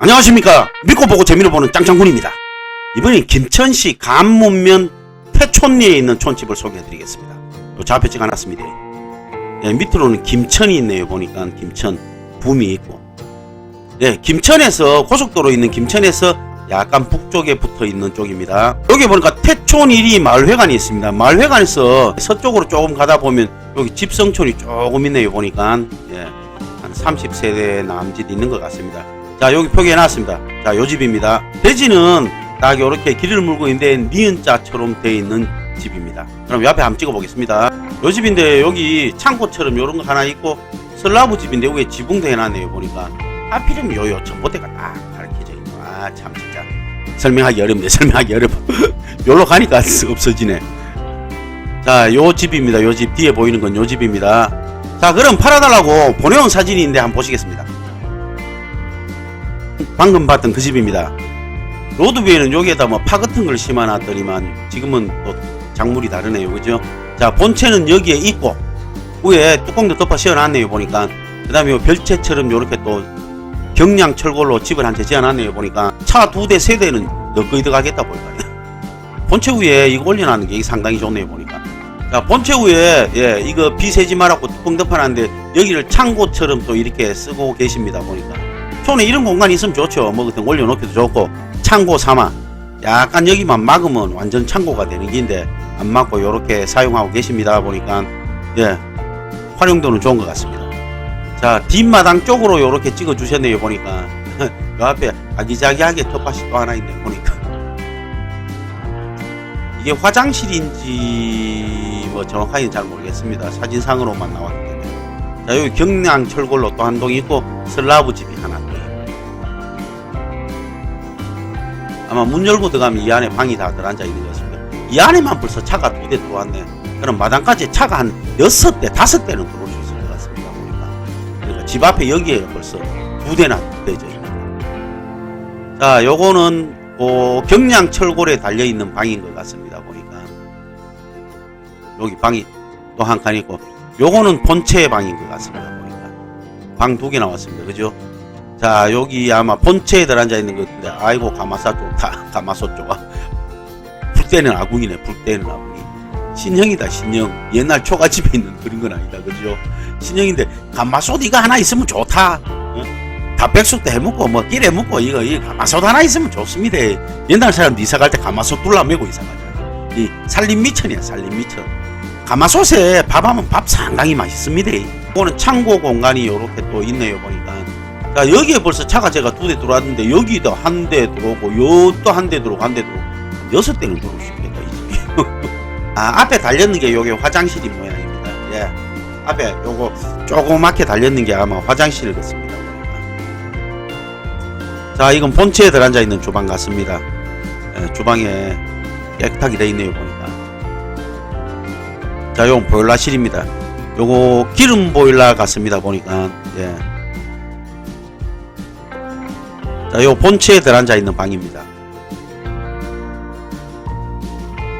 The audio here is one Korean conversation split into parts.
안녕하십니까. 믿고 보고 재미로 보는 짱짱군입니다. 이번엔 김천시 감문면 태촌리에 있는 촌집을 소개해드리겠습니다. 요 좌표 찍어놨습니다. 예, 밑으로는 김천이 있네요 보니까. 김천 붐이 있고. 예, 김천에서 고속도로 있는 김천에서 약간 북쪽에 붙어 있는 쪽입니다. 여기 보니까 태촌 1위 마을회관이 있습니다. 마을회관에서 서쪽으로 조금 가다 보면 여기 집성촌이 조금 있네요 보니까. 예, 한 30세대 남짓 있는 것 같습니다 자 여기 표기해 놨습니다. 자 요 집입니다. 대지는 딱 이렇게 길을 물고 있는데 니은자처럼 되어 있는 집입니다. 그럼 옆에 한번 찍어 보겠습니다. 요 집인데 여기 창고처럼 요런 거 하나 있고 슬라브 집인데 여기에 지붕도 해놨네요 보니까. 하필이면 요요 전봇대가 딱 가르쳐져 있고. 아참 진짜. 설명하기 어렵네 설명하기 어려워. 요로 가니까 없어지네. 자 요 집입니다. 요 집 뒤에 보이는 건 요 집입니다. 자 그럼 팔아달라고 보내온 사진인데 한번 보시겠습니다 방금 봤던 그 집입니다. 로드뷰에는 여기에다 뭐 파 같은 걸 심어놨더니만 지금은 또 작물이 다르네요. 그죠? 자, 본체는 여기에 있고 위에 뚜껑도 덮어 씌워놨네요. 보니까 그 다음에 요 별채처럼 요렇게 또 경량 철골로 집을 한 채 지어놨네요. 보니까 차 두 대, 세 대는 너거이 들어가겠다 보니까 본체 위에 이거 올려놨는 게 상당히 좋네요. 보니까 자, 본체 위에 예, 이거 비 새지 말라고 뚜껑 덮어놨는데 여기를 창고처럼 또 이렇게 쓰고 계십니다. 보니까 손에 이런 공간이 있으면 좋죠. 뭐 그때 올려놓기도 좋고 창고 삼아 약간 여기만 막으면 완전 창고가 되는 긴데 안 막고 이렇게 사용하고 계십니다. 보니까 예 활용도는 좋은 것 같습니다. 자 뒷마당 쪽으로 이렇게 찍어 주셨네요. 보니까 요 앞에 아기자기하게 텃밭이 또 하나 있네. 보니까 이게 화장실인지 뭐 정확하게는 잘 모르겠습니다. 사진상으로만 나왔기 때문에 자 여기 경량 철골로 또 한 동 있고 슬라브 집이 하나 아마 문 열고 들어가면 이 안에 방이 다 들어앉아 있는 것 같습니다. 이 안에만 벌써 차가 두 대 들어왔네. 그럼 마당까지 차가 한 여섯 대, 다섯 대는 들어올 수 있을 것 같습니다. 보니까. 그러니까 집 앞에 여기에 벌써 두 대나 있는. 자, 요거는 그 경량 철골에 달려 있는 방인 것 같습니다. 보니까 여기 방이 또 한 칸 있고, 요거는 본체의 방인 것 같습니다. 보니까 방 두 개 나왔습니다. 그죠? 자 여기 아마 본체에 들어앉아 있는 것 같은데 아이고 가마사 좋다. 가마소 좋아. 불때는 아궁이네 불때는 아궁이. 신형이다 신형. 옛날 초가집에 있는 그런 건 아니다 그죠? 신형인데 가마솥 이거 하나 있으면 좋다. 어? 닭백숙 도 해먹고 뭐끼 해먹고 이거 이 가마솥 하나 있으면 좋습니다. 옛날 사람들 이사 갈 때 가마솥 둘러 매고 이사 가잖아. 이 살림 미천이야 살림 미천. 가마솥에 밥하면 밥 상당히 맛있습니다. 이거는 창고 공간이 이렇게 또 있네요 보니까 자 여기에 벌써 차가 제가 두 대 들어왔는데 여기도 한 대 들어오고 요또 한 대 들어오고 한 대 들어오고 여섯 대는 들어올 수 있겠다 이 아 앞에 달렸는 게 요게 화장실이 모양입니다. 예. 앞에 요거 조그맣게 달렸는 게 아마 화장실 같습니다. 자 이건 본체에 들어앉아 있는 주방 같습니다. 예, 주방에 깨끗하게 돼 있네요 보니까. 자 요건 보일러실입니다. 요거 기름 보일러 같습니다 보니까. 예. 자, 요 본체에 들어앉아 있는 방입니다.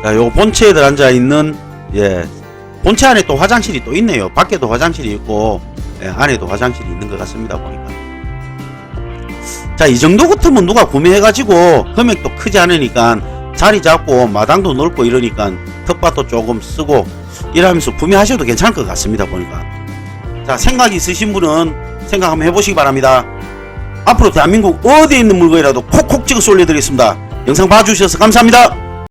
자, 요 본체에 들어앉아 있는 예 본체 안에 또 화장실이 또 있네요. 밖에도 화장실이 있고 예, 안에도 화장실이 있는 것 같습니다. 보니까. 자, 이 정도 같으면 누가 구매해가지고 금액도 크지 않으니까 자리 잡고 마당도 넓고 이러니까 텃밭도 조금 쓰고 이러면서 구매하셔도 괜찮을 것 같습니다. 보니까. 자, 생각 있으신 분은 생각 한번 해보시기 바랍니다. 앞으로 대한민국 어디에 있는 물건이라도 콕콕 찍어서 올려드리겠습니다. 영상 봐주셔서 감사합니다.